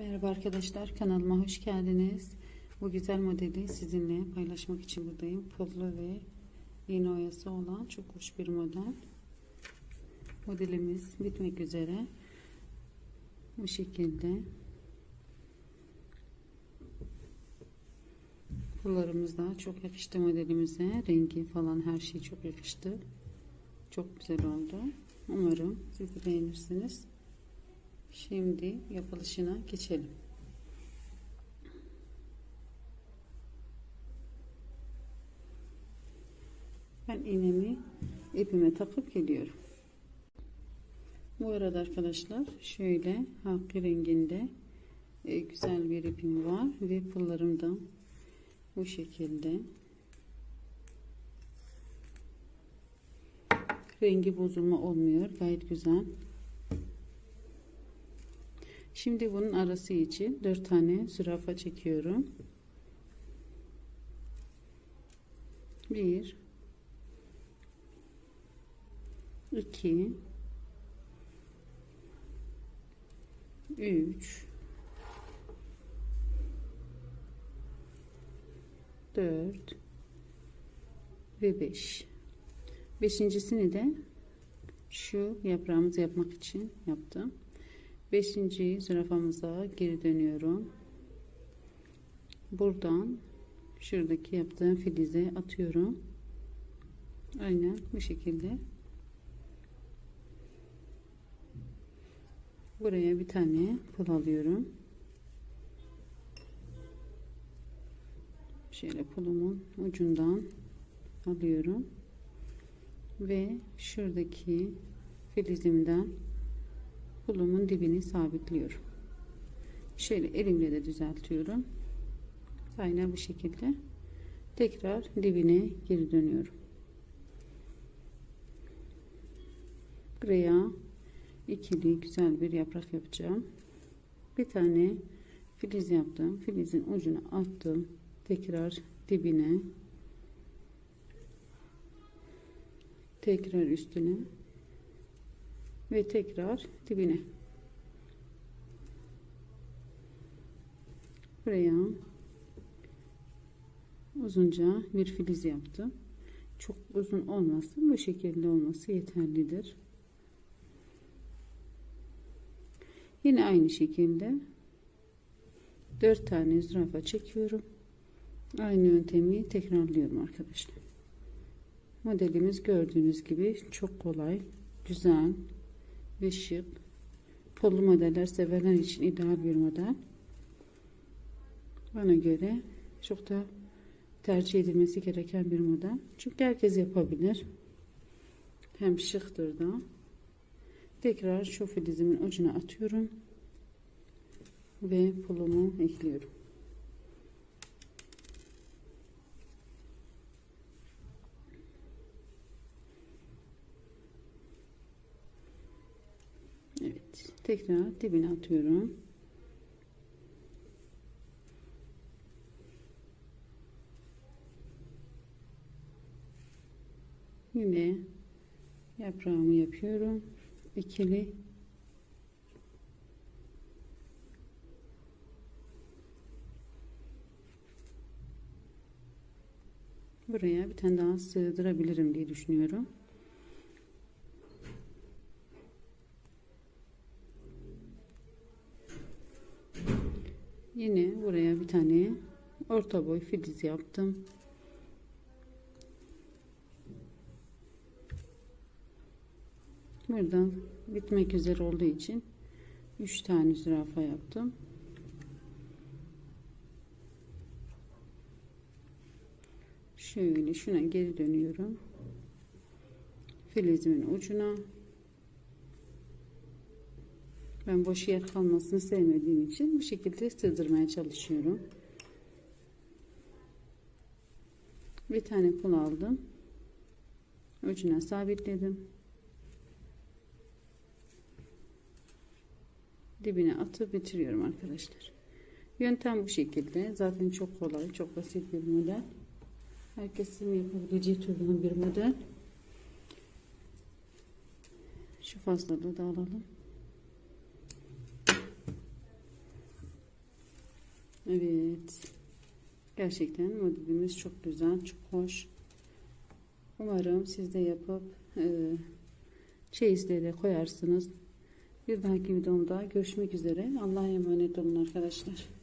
Merhaba arkadaşlar kanalıma hoş geldiniz. Bu güzel modeli sizinle paylaşmak için buradayım. Pullu ve iğne oyası olan çok hoş bir model. Modelimiz bitmek üzere. Bu şekilde. Pullarımız da çok yakıştı modelimize. Rengi falan her şey çok yakıştı. Çok güzel oldu. Umarım siz de beğenirsiniz. Şimdi yapılışına geçelim. Ben iğnemi ipime takıp geliyorum. Bu arada arkadaşlar şöyle halkı renginde e, güzel bir ipim var ve pullarım da bu şekilde rengi bozulma olmuyor gayet güzel Şimdi bunun arası için 4 tane zürafa çekiyorum. 1 2 3 4 ve 5 beşincisini de şu yaprağımızı yapmak için yaptım. Beşinci zürafamıza geri dönüyorum. Buradan şuradaki yaptığım filize atıyorum. Aynen bu şekilde. Buraya bir tane pul alıyorum. Şöyle pulumun ucundan alıyorum. Ve şuradaki filizimden pulumun dibini sabitliyorum. Şöyle elimle de düzeltiyorum. Aynen bu şekilde. Tekrar dibine geri dönüyorum. Buraya ikili güzel bir yaprak yapacağım. Bir tane filiz yaptım. Filizin ucuna attım. Tekrar dibine tekrar üstüne ve tekrar dibine. Buraya uzunca bir filiz yaptım. Çok uzun olmasın bu şekilde olması yeterlidir. Yine aynı şekilde 4 tane zürafa çekiyorum. Aynı yöntemi tekrarlıyorum arkadaşlar. Modelimiz gördüğünüz gibi çok kolay güzel ve şık. Pullu modeller sevenler için ideal bir model. Bana göre çok da tercih edilmesi gereken bir model. Çünkü herkes yapabilir. Hem şıktır da. Tekrar şu filizimin ucuna atıyorum. Ve pulumu ekliyorum. Evet. Tekrar dibine atıyorum. Yine yaprağımı yapıyorum. İkili Buraya bir tane daha sığdırabilirim diye düşünüyorum. Yine buraya bir tane orta boy filiz yaptım. Buradan bitmek üzere olduğu için 3 tane zürafa yaptım. Şöyle şuna geri dönüyorum. Filizimin ucuna ben boş yer kalmasını sevmediğim için bu şekilde sığdırmaya çalışıyorum. Bir tane pul aldım. Ucuna sabitledim. Dibine atıp bitiriyorum arkadaşlar. Yöntem bu şekilde. Zaten çok kolay, çok basit bir model. Herkesin yapabileceği türden bir model. Şu fazlalığı da alalım. Evet. Gerçekten modelimiz çok güzel, çok hoş. Umarım siz de yapıp e, çeyizlere koyarsınız. Bir dahaki videomda görüşmek üzere. Allah'a emanet olun arkadaşlar.